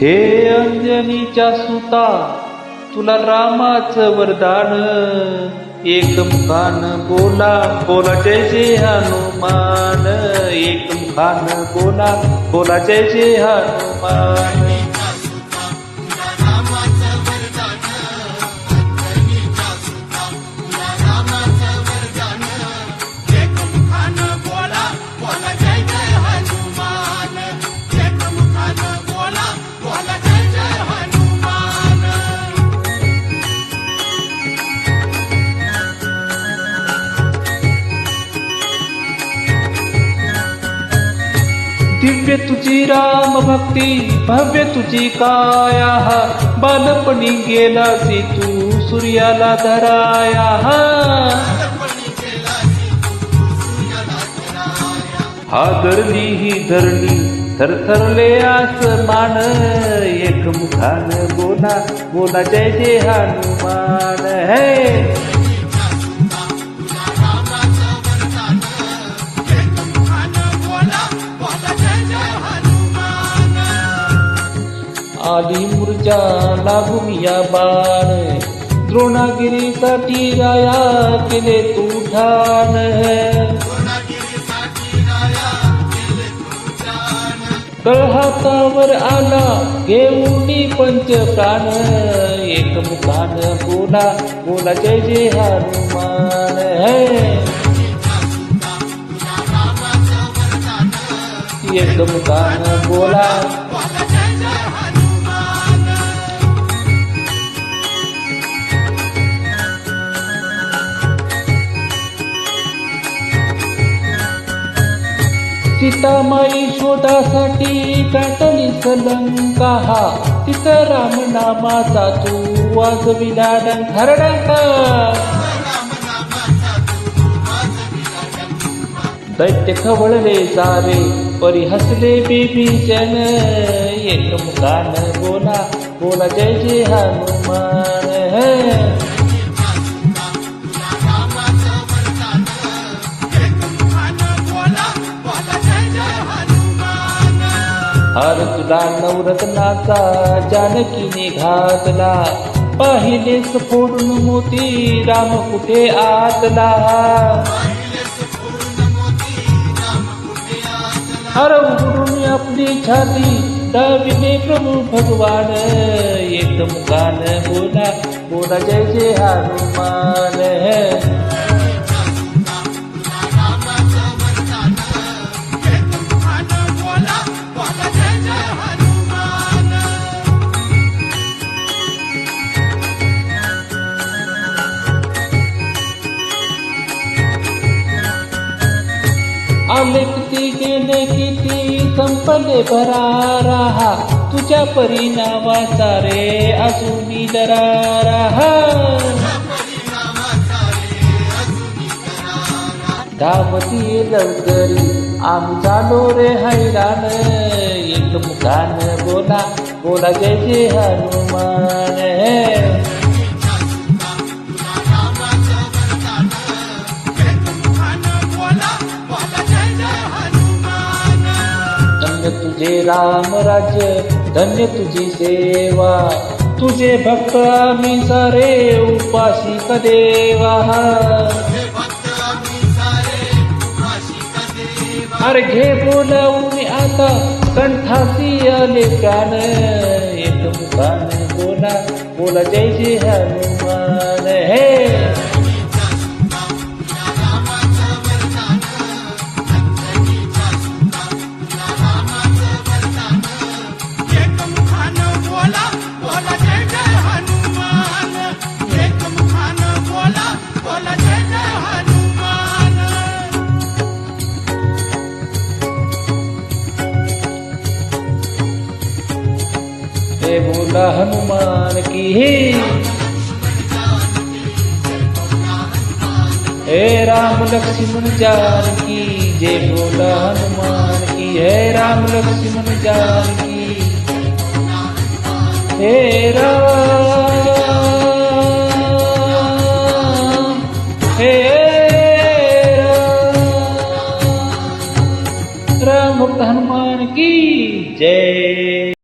हे अंजनीच्या सुता तुला रामाचं वरदान. एक मुखान बोला बोला जय जय हनुमान. एक मुखान बोला बोला जय जय हनुमान. दिव्य तुझी राम भक्ती भव्य तुझी काया बालपणी गेला सी तू सूर्याला धराया. धरणी ही धरणी थरथरले आसमान. एक मुखान बोला बोला जय जय हनुमान. है आली मुर्जा लागून या बाण. द्रोणागिरीसाठी राया केले तू ठाण. कळहातावर आला घेऊन पंच प्राण. एक मुखान बोला बोला जय जय हनुमान. है एक मुखान बोला सीतामाई शोधासाठी पेटली सलंका हा. तिचा राम नामाचा तू वाजविला डंखरडंका दैत्य खवळले सारे परी हसले जन. एक मुलान बोला बोला जय जय हनुमान. हर तुला नवरत्नाचा जानकीने घातला. पाहिलेस फोडून मोती राम कुठे आतला? हर उघडून आपली छाती दाविले प्रभू भगवान. येत मुखान बोला. बोला जय जय हनुमान. आले किती गेले किती संपले भरा राहा. तुझ्या परिणामाचा रे अजूनी दरा राहा. धावती लवकरी आम्ही झालो रे हैराण. एक मुखान बोला बोला जय जय हनुमान. तुझे राम राज्य धन्य तुझी सेवा. तुझे भक्त आम्ही सारे उपाशी कदेवा अरे घे बोलावून आता कंठासी आले प्राण. एक बोला बोला जय जय हनुमान. हे हे बोला हनुमान की हे। राम लक्ष्मण जान की जय बोला हनुमान की, हे राम लक्ष्मण जान की हे राम